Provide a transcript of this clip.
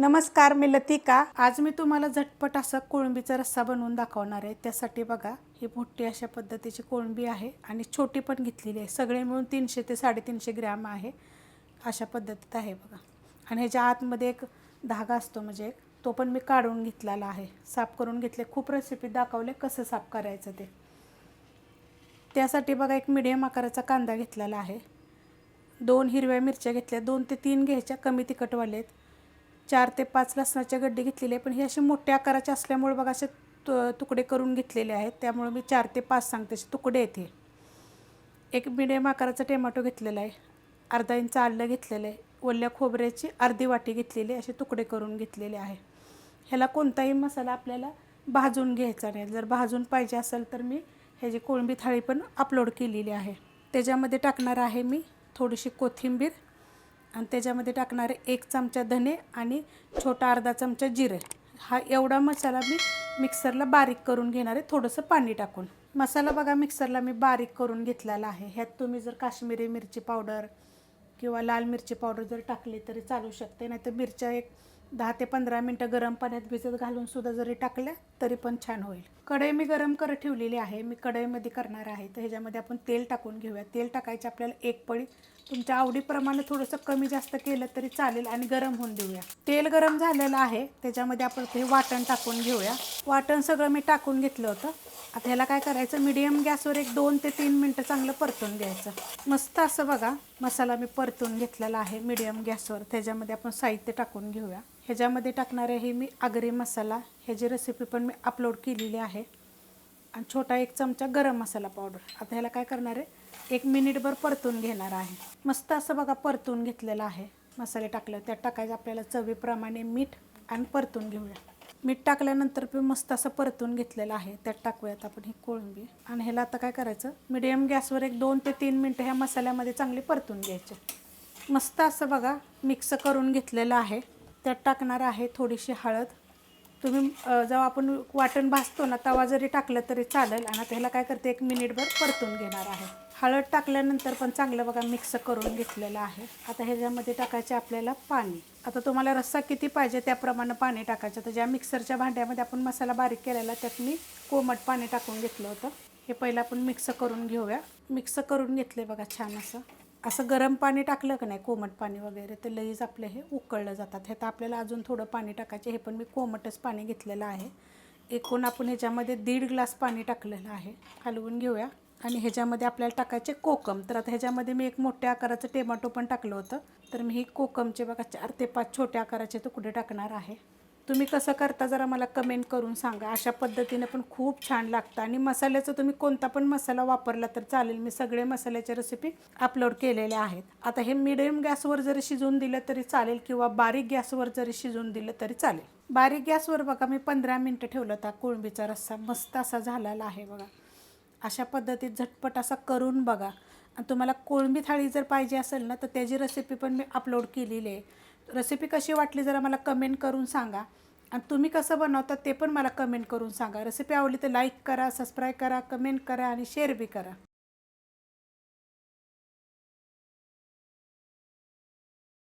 नमस्कार मी लतिका. आज मी तुम्हाला झटपट असा कोळंबीचा रस्सा बनवून दाखवणार आहे. त्यासाठी बघा ही मोठी अशा पद्धतीची कोळंबी आहे आणि छोटी पण घेतलेली आहे. सगळे मिळून तीनशे ते साडेतीनशे ग्रॅम आहे अशा पद्धतीत आहे बघा. आणि ह्याच्या आतमध्ये एक धागा असतो म्हणजे एक तो पण मी काढून घेतलेला आहे. साफ करून घेतले. खूप रेसिपी दाखवले कसं साफ करायचं ते. त्यासाठी बघा एक मिडियम आकाराचा कांदा घेतलेला आहे. दोन हिरव्या मिरच्या घेतल्या. दोन ते तीन घ्यायच्या. कमी तिखटवाले आहेत. चार ते पाच लसणाचे गड्डी घेतलेली आहे. पण हे असे मोठ्या आकाराचे असल्यामुळे बघा असे तु तुकडे करून घेतलेले आहेत. त्यामुळे मी चार ते पाच सांगते असे तुकडे येते एक मिडियम आकाराचा टोमॅटो घेतलेला आहे. अर्धा इंच आलं घेतलेलं आहे. ओल्या खोबऱ्याची अर्धी वाटी घेतलेली असे तुकडे करून घेतलेले आहे. ह्याला कोणताही मसाला आपल्याला भाजून घ्यायचा नाही. जर भाजून पाहिजे असेल तर मी ह्याची कोळंबी थाळी पण अपलोड केलेली आहे. त्याच्यामध्ये टाकणार आहे मी थोडीशी कोथिंबीर. आणि त्याच्यामध्ये टाकणारे एक चमचा धने आणि छोटा अर्धा चमचा जिरे. हा एवढा मसाला मी मिक्सरला बारीक करून घेणार आहे थोडंसं पाणी टाकून. मसाला बघा मिक्सरला मी बारीक करून घेतलेला आहे. ह्यात तुम्ही जर काश्मीरी मिरची पावडर किंवा लाल मिरची पावडर जर टाकली तरी चालू शकते नाहीतर मिरच्या एक दहा ते पंधरा मिनटं गरम पाण्यात भिजत घालून सुद्धा जरी टाकल्या तरी पण छान होईल. कढई मी गरम करत ठेवलेली आहे. मी कढईमध्ये करणार आहे. तर ह्याच्यामध्ये आपण तेल टाकून घेऊया. तेल टाकायचे आपल्याला एक पळी. तुमच्या आवडीप्रमाणे थोडंसं कमी जास्त केलं तरी चालेल आणि गरम होऊन देऊया. तेल गरम झालेलं आहे. त्याच्यामध्ये आपण ते वाटण टाकून घेऊया. वाटण सगळं मी टाकून घेतलं होतं. आता ह्याला काय करायचं? मिडियम गॅसवर एक दोन ते तीन मिनटं चांगलं परतून घ्यायचं. मस्त असं बघा मसाला मी परतून घेतलेला आहे मिडियम गॅसवर. त्याच्यामध्ये आपण साहित्य टाकून घेऊया. ह्याच्यामध्ये टाकणारे हे मी आगरी मसाला. ह्याची रेसिपी पण मी अपलोड केलेली आहे. आणि छोटा एक चमचा गरम मसाला पावडर आता ह्याला काय करणार आहे? एक मिनिटभर परतून घेणार आहे. मस्त असं बघा परतून घेतलेलं आहे. मसाले टाकलं त्यात टाकायचं आपल्याला चवीप्रमाणे मीठ आणि परतून घेऊया. मीठ टाकल्यानंतर पण मस्त असं परतून घेतलेलं आहे. त्यात टाकूयात आपण ही कोळंबी. आणि ह्याला आता काय करायचं? मिडियम गॅसवर एक दोन ते तीन मिनटं ह्या मसाल्यामध्ये चांगली परतून घ्यायचे. मस्त असं बघा मिक्स करून घेतलेलं आहे. त्यात टाकणार आहे थोडीशी हळद. तुम्ही जेव्हा आपण वाटण भाजतो ना तवा जरी टाकलं तरी चालेल. आणि आता ह्याला काय करते? एक मिनिटभर परतून घेणार आहे. हळद टाकल्यानंतर पण चांगलं बघा मिक्स करून घेतलेलं आहे. आता ह्याच्यामध्ये टाकायचे आपल्याला पाणी. आता तुम्हाला रस्सा किती पाहिजे त्याप्रमाणे पाणी टाकायचं. तर ज्या मिक्सरच्या भांड्यामध्ये आपण मसाला बारीक केलेला त्यात मी कोमट पाणी टाकून घेतलं होतं. हे पहिलं आपण मिक्स करून घेऊया. मिक्स करून घेतले बघा छान असं. असं गरम पाणी टाकलं का नाही कोमट पाणी वगैरे तर लगेच आपलं हे उकळलं जातात. हे तर आपल्याला अजून थोडं पाणी टाकायचे हे पण मी कोमटच पाणी घेतलेलं आहे. एकूण आपण ह्याच्यामध्ये दीड ग्लास पाणी टाकलेलं आहे. हलवून घेऊया. आणि ह्याच्यामध्ये आपल्याला टाकायचे कोकम. तर आता ह्याच्यामध्ये मी एक मोठ्या आकाराचं टोमॅटो पण टाकलं होतं. तर मी ही कोकमचे बघा चार ते पाच छोट्या आकाराचे तुकडे टाकणार आहे. तुम्ही कसं करता जरा मला कमेंट करून सांगा. अशा पद्धतीने पण खूप छान लागतं. आणि मसाल्याचं तुम्ही कोणता पण मसाला वापरला तर चालेल. मी सगळे मसाल्याच्या रेसिपी अपलोड केलेल्या आहेत. आता हे मिडियम गॅसवर जरी शिजवून दिलं तरी चालेल किंवा बारीक गॅसवर जरी शिजवून दिलं तरी चालेल. बारीक गॅसवर बघा मी पंधरा मिनटं ठेवलं होता. कोळंबीचा रस्सा मस्त असा झालेला आहे बघा. अशा पद्धतीत झटपट असा करून बघा. आणि तुम्हाला कोळंबी थाळी जर पाहिजे असेल ना तर त्याची रेसिपी पण मी अपलोड केलेली आहे. रेसिपी कशी वाटली जरा मला कमेंट करून सांगा. आणि तुम्ही कसं बनवता ते पण मला कमेंट करून सांगा. रेसिपी आवडली तर लाईक करा सबस्क्राईब करा कमेंट करा आणि शेअर बी करा.